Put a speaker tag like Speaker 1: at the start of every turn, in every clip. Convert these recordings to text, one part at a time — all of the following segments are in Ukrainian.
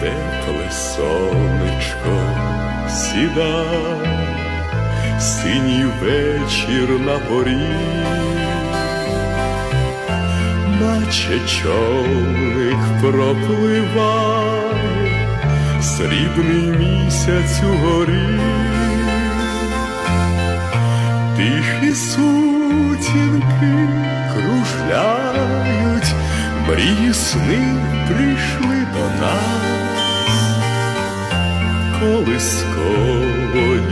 Speaker 1: тепле сонечко сідає, синій вечір на горі, наче човник пропливає, срібний місяць угорі, тихі сутінки кружляють, мрії сни прийшли колискової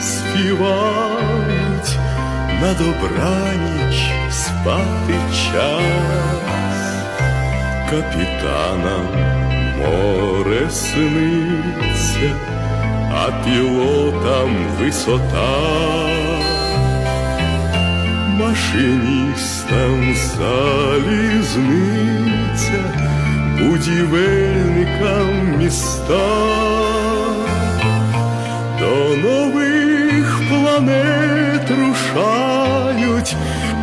Speaker 1: співають, на добраніч спати час, капітанам море сниться, а пілотам висота. Машиністам залізниця, будівельникам міста,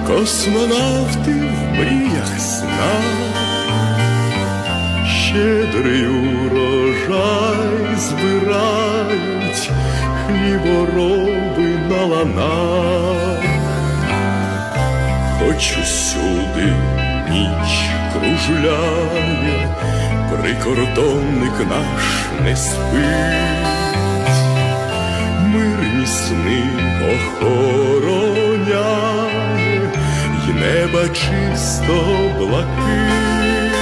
Speaker 1: космонавти в мріях сна, щедрий урожай збирають хлібороби на ланах. Хоч усюди ніч кружляє, прикордонник наш не спить, мирні сни й неба чисто блакить,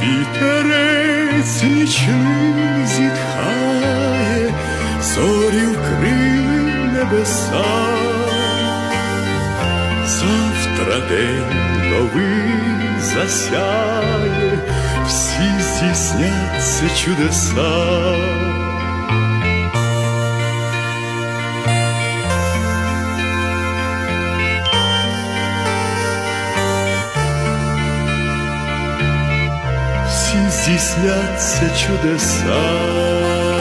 Speaker 1: вітерець нічний зітхає, зорі вкрили небеса. Завтра день новий засяє, всі здійсняться чудеса. Здійсняться чудеса.